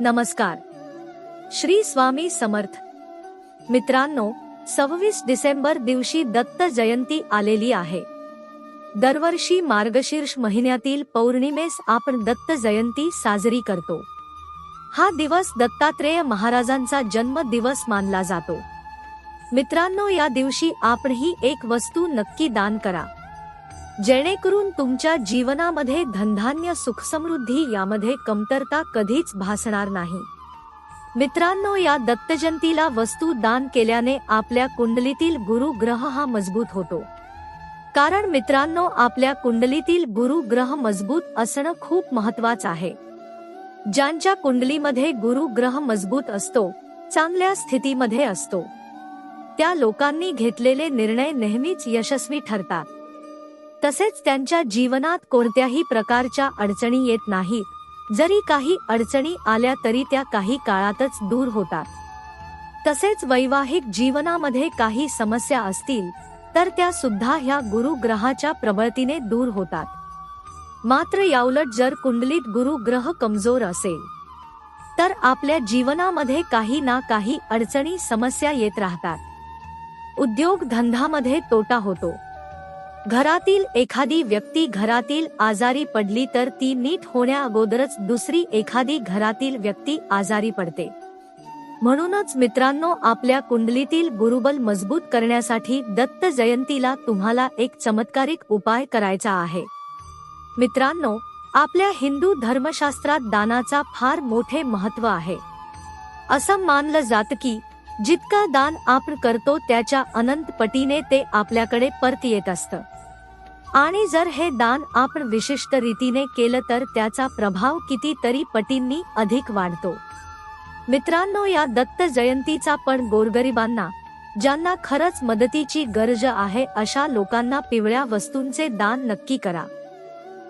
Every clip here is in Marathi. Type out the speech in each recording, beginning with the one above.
नमस्कार. श्री स्वामी समर्थ. मित्रांनो सव्वीस डिसेंबर दिवशी दत्त जयंती आलेली आहे. दरवर्षी मार्गशीर्ष महिन्यातील पौर्णिमेस आपण दत्त जयंती साजरी करतो. हा दिवस दत्तात्रेय महाराजांचा जन्म दिवस मानला जातो. मित्रांनो या दिवशी आपण ही एक वस्तू नक्की दान करा. जेणेकरून तुमच्या जीवनामध्ये धनधान्य सुखसमृद्धी यामध्ये कमतरता कधीच भासणार नाही. मित्रांनो या दत्तजंतीला वस्तू दान केल्याने आपल्या कुंडलीतील गुरु ग्रह हा मजबूत होतो. कारण मित्रांनो आपल्या कुंडलीतील गुरु ग्रह मजबूत असणं खूप महत्वाचं आहे. ज्यांच्या कुंडलीमध्ये गुरु ग्रह मजबूत असतो चांगल्या स्थितीमध्ये असतो. त्या लोकांनी घेतलेले निर्णय नेहमीच यशस्वी ठरतात. तसेच त्यांच्या जीवनात कोणत्याही प्रकारच्या अडचणी येत नाहीत. जरी काही अडचणी आल्या तरी त्या काही काळातच दूर होतात. तसेच वैवाहिक जीवनामध्ये काही समस्या असतील तर त्या सुद्धा ह्या गुरुग्रहाच्या प्रबळतीने दूर होतात. मात्र याउलट जर कुंडलीत गुरुग्रह कमजोर असेल तर आपल्या जीवनामध्ये काही ना काही अडचणी समस्या येत राहतात. उद्योग धंद्यामध्ये तोटा होतो. घरातील एखादी व्यक्ती घरातील आजारी पडली तर ती नीट होण्या अगोदरच दुसरी एखादी घरातील व्यक्ती आजारी पडते. म्हणूनच मित्रांनो आपल्या कुंडलीतील गुरुबल मजबूत करण्यासाठी दत्त जयंतीला तुम्हाला एक चमत्कारिक उपाय करायचा आहे. मित्रांनो आपल्या हिंदू धर्मशास्त्रात दानाचा फार मोठे महत्त्व आहे. असं मानलं जात की जितका दान आपण करतो त्याच्या अनंत पटीने ते आपल्याकडे परत येत असतं. आणि जर हे दान आपण विशिष्ट रीतीने केलं तर त्याचा प्रभाव कितीतरी पटींनी अधिक वाढतो. मित्रांनो या दत्त जयंतीचा पण गोरगरिबांना ज्यांना खरंच मदतीची गरज आहे अशा लोकांना पिवळ्या वस्तूंचे दान नक्की करा.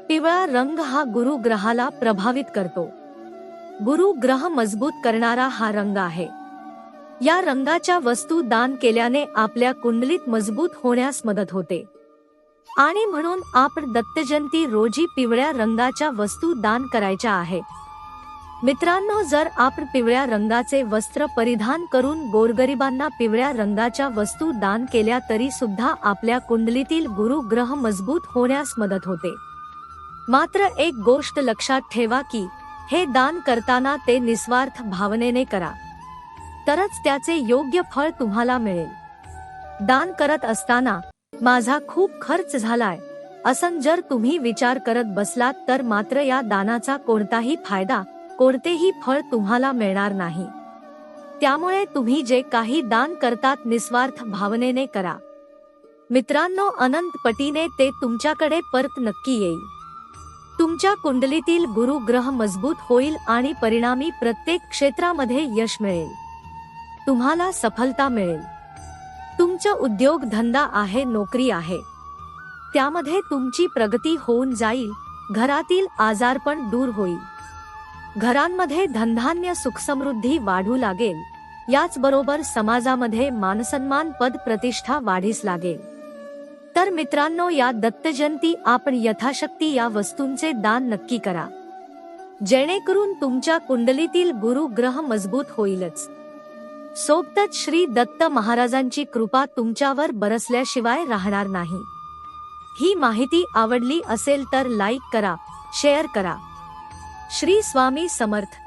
पिवळा रंग हा गुरु ग्रहाला प्रभावित करतो. गुरु ग्रह मजबूत करणारा हा रंग आहे. या रंगाच्या वस्तू दान केल्याने आपल्या कुंडलीत मजबूत होण्यास मदत होते. आणि म्हणून आपण दत्तजयंती रोजी पिवळ्या रंगाच्या वस्तू दान करायच्या आहेत मित्रांनो जर आपण पिवळ्या रंगाचे वस्त्र परिधान करून गोरगरिबांना पिवळ्या रंगाच्या वस्तू दान केल्या तरी सुद्धा आपल्या कुंडलीतील गुरु ग्रह मजबूत होण्यास मदत होते. मात्र एक गोष्ट लक्षात ठेवा की हे दान करताना ते निस्वार्थ भावनेने करा. तरच त्याचे योग्य फळ तुम्हाला मिळेल. दान करत असताना माझा खूप खर्च झालाय. असं जर तुम्ही विचार करत बसलात तर मात्र या दानाचा कोणताही फायदा कोणतेही फळ तुम्हाला मिळणार नाही. त्यामुळे तुम्ही जे काही दान करतात निस्वार्थ भावनेने करा. मित्रांनो अनंत पटीने ते तुमच्याकडे परत नक्की येईल. तुमच्या कुंडलीतील गुरु ग्रह मजबूत होईल आणि परिणामी प्रत्येक क्षेत्रामध्ये यश मिळेल. तुम्हाला सफलता मिळेल. तुमचं उद्योग धंदा आहे नोकरी आहे. त्यामध्ये तुमची प्रगती होऊन जाईल घरातील आजारपण दूर होईल. घरांमध्ये धनधान्य सुखसमृद्धी वाढू लागेल याचबरोबर समाजामध्ये मानसन्मान पद प्रतिष्ठा वाढीस लागेल. तर मित्रांनो या दत्तजयंती आपण यथाशक्ती या वस्तूंचे दान नक्की करा. जेणेकरून तुमच्या कुंडलीतील गुरु ग्रह मजबूत होईलच. सोबतच श्री दत्त महाराजांची कृपा तुमच्यावर बरसल्याशिवाय राहणार नाही. ही माहिती आवडली असेल तर लाईक करा शेअर करा. श्री स्वामी समर्थ.